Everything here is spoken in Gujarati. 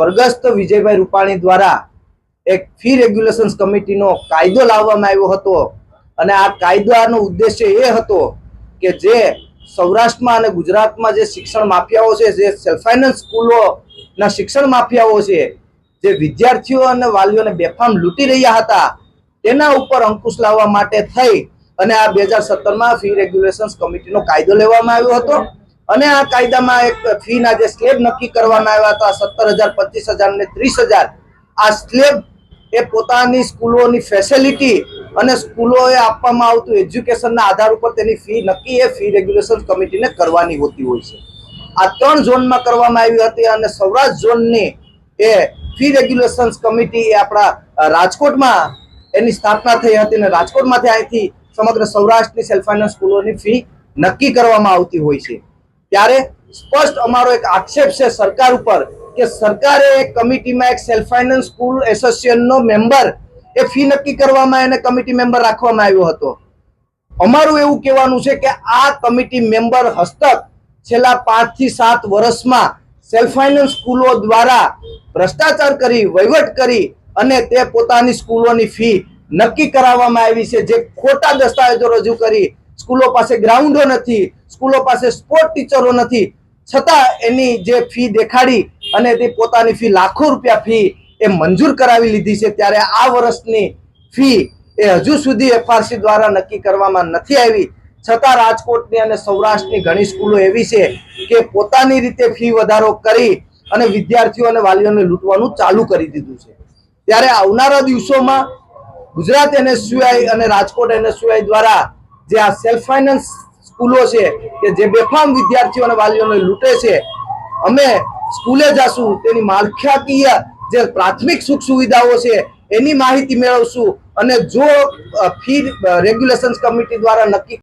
સ્વર્ગસ્થ વિજયભાઈ રૂપાણી દ્વારા એક ફી રેગ્યુલેશન્સ કમિટીનો કાયદો લાવવામાં આવ્યો હતો. અને આ કાયદાનો ઉદ્દેશ્ય એ હતો કે જે સૌરાષ્ટ્રમાં અને ગુજરાતમાં જે શિક્ષણ માફિયાઓ છે, જે સેલ્ફ ફાઇનાન્સ સ્કૂલોના શિક્ષણ માફિયાઓ છે, જે વિદ્યાર્થીઓ અને વાલીઓને બેફામ લૂંટી રહ્યા હતા, તેના ઉપર અંકુશ લાવવા માટે થઈ. અને આ બે હજાર સત્તરમાં ફી રેગ્યુલેશન્સ કમિટીનો કાયદો લેવામાં આવ્યો હતો. અને આ કાયદામાં એક ફીના જે સ્લેબ નક્કી કરવામાં આવ્યા હતા, સત્તર હજાર, પચીસ હજાર ને ત્રીસ હજાર, આ સ્લેબ એ પોતાની સ્કૂલોની ફેસિલિટી અને સ્કૂલોએ આપવામાં આવતું એજ્યુકેશનના આધાર ઉપર તેની ફી નક્કી, એ ફી રેગ્યુલેશન કમિટીને કરવાની હોતી હોય છે. આ ત્રણ ઝોનમાં કરવામાં આવી હતી અને સૌરાષ્ટ્ર ઝોનની એ ફી રેગ્યુલેશન્સ કમિટી એ આપણા રાજકોટમાં એની સ્થાપના થઈ હતી અને રાજકોટમાંથી અહીંથી સમગ્ર સૌરાષ્ટ્રની સેલ્ફ ફાઇનાન્સ સ્કૂલોની ફી નક્કી કરવામાં આવતી હોય છે. ત્યારે સ્પષ્ટ અમારો એક આક્ષેપ છે સરકાર ઉપર કે સરકારે એક કમિટીમાં એક સેલ્ફ ફાઇનાન્સ સ્કૂલ એસોસિએશનનો મેમ્બર એ ફી નક્કી કરવામાં એને કમિટી મેમ્બર રાખવામાં આવ્યો હતો. અમારું એવું કહેવાનું છે કે આ કમિટી મેમ્બર હસ્તક છેલ્લા પાંચથી સાત વર્ષમાં સેલ્ફ ફાઇનાન્સ સ્કૂલો દ્વારા ભ્રષ્ટાચાર કરી, વહીવટ કરી અને તે પોતાની સ્કૂલોની ફી નક્કી કરાવવામાં આવી છે. જે ખોટા દસ્તાવેજો રજૂ કરી સ્કૂલો પાસે ગ્રાઉન્ડો નથી, સ્કૂલો પાસે સ્પોર્ટ ટીચરો નથી. છતાં એની જે ફી દેખાડી અને તે પોતાની ફી લાખો રૂપિયા ફી એ મંજૂર કરાવી લીધી છે, ત્યારે આ વર્ષની ફી એ હજુ સુધી એફઆરસી દ્વારા નક્કી કરવામાં નથી આવી. છતાં રાજકોટની અને સૌરાષ્ટ્રની ઘણી સ્કૂલો એવી છે કે પોતાની રીતે ફી વધારો કરી અને વિદ્યાર્થીઓ અને વાલીઓને લૂંટવાનું ચાલુ કરી દીધું છે. ત્યારે આવનારા દિવસોમાં ગુજરાત એનએસયુઆઈ અને રાજકોટ એનએસયુઆઈ દ્વારા જે આ સેલ્ફ ફાઇનાન્સ સ્કૂલો છે, કે જે બેફામ વિદ્યાર્થીઓ અને વાલીઓને લૂંટે છે, અમે સ્કૂલે જશું, તેની માળખાકીય જે પ્રાથમિક સુખ સુવિધાઓ છે, એની માહિતી મેળવશું અને જો ફી રેગ્યુલેશન્સ કમિટી દ્વારા નક્કી